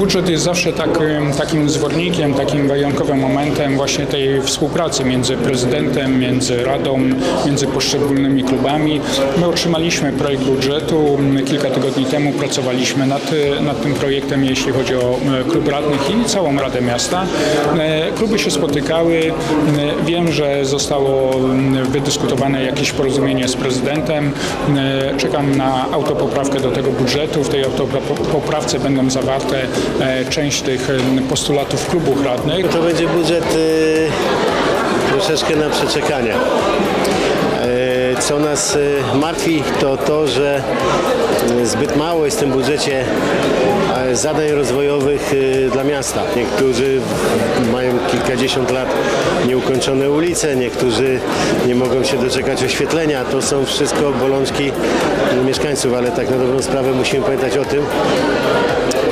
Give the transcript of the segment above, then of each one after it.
Budżet jest zawsze tak, takim zwornikiem, takim wyjątkowym momentem właśnie tej współpracy między prezydentem, między Radą, między poszczególnymi klubami. My otrzymaliśmy projekt budżetu kilka tygodni temu, pracowaliśmy nad, nad tym projektem, jeśli chodzi o e, klub radnych i całą Radę Miasta. E, Kluby się spotykały. E, Wiem, że zostało m, wydyskutowane jakieś porozumienie z prezydentem. Czekam na autopoprawkę do tego budżetu. W tej autopoprawce będą zawarte część tych e, postulatów klubów radnych. To będzie budżet y, troszeczkę na przeczekanie. Co nas y, martwi, to to, że y, zbyt mało jest w tym budżecie e, zadań rozwojowych y, dla miasta. Niektórzy mają kilkadziesiąt lat nieukończone ulice, niektórzy nie mogą się doczekać oświetlenia. To są wszystko bolączki mieszkańców, ale tak na dobrą sprawę musimy pamiętać o tym,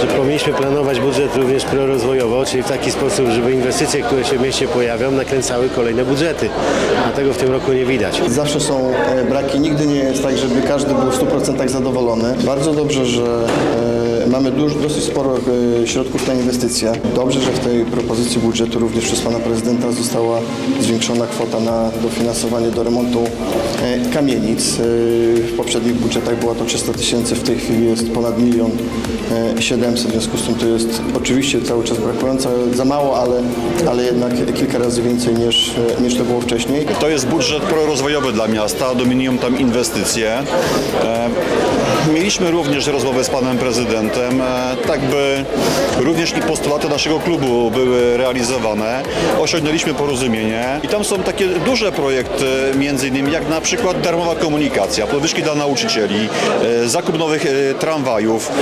że powinniśmy planować budżet również prorozwojowo, czyli w taki sposób, żeby inwestycje, które się w mieście pojawią, nakręcały kolejne budżety. A tego w tym roku nie widać. Zawsze są braki, nigdy nie jest tak, żeby każdy był w 100% zadowolony. Bardzo dobrze, że e, mamy duż, dosyć sporo e, środków na inwestycje. Dobrze, że w tej propozycji budżetu również przez pana prezydenta została zwiększona kwota na dofinansowanie do remontu e, kamienic. W poprzednich budżetach była to 300 tysięcy, w tej chwili jest ponad milion e, 700, w związku z tym to jest oczywiście cały czas brakujące, za mało, ale, ale jednak kilka razy więcej niż, niż to było wcześniej. To jest budżet prorozwojowy dla miasta, dominują tam inwestycje. Um, Mieliśmy również rozmowę z panem prezydentem, e, tak by również i postulaty naszego klubu były realizowane. Osiągnęliśmy porozumienie i tam są takie duże projekty, między innymi jak na przykład darmowa komunikacja, podwyżki dla nauczycieli, e, zakup nowych e, tramwajów,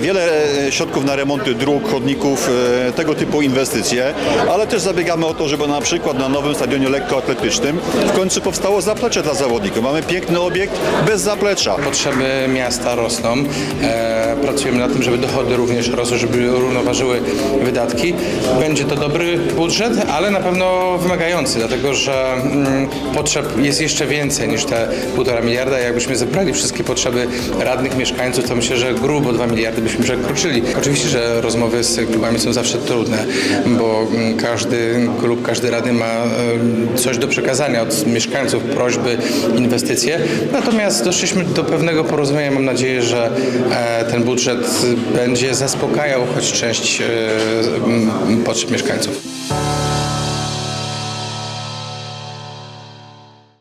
wiele środków na remonty dróg, chodników, tego typu inwestycje, ale też zabiegamy o to, żeby na przykład na nowym stadionie lekkoatletycznym w końcu powstało zaplecze dla zawodników. Mamy piękny obiekt bez zaplecza. Potrzeby miasta rosną. E, pracujemy nad tym, żeby dochody również rosły, żeby równoważyły wydatki. Będzie to dobry budżet, ale na pewno wymagający, dlatego że mm, potrzeb jest jeszcze więcej niż te półtora miliarda. Jakbyśmy zebrali wszystkie potrzeby radnych, mieszkańców, to myślę, że grubo 2 miliardy byśmy przekroczyli. Oczywiście, że rozmowy z klubami są zawsze trudne, bo mm, każdy klub, każdy radny ma em, coś do przekazania od mieszkańców, prośby, inwestycje. Natomiast doszliśmy do pewnego porozumienia. Mam nadzieję, że e, ten budżet będzie zaspokajał choć część e, potrzeb mieszkańców.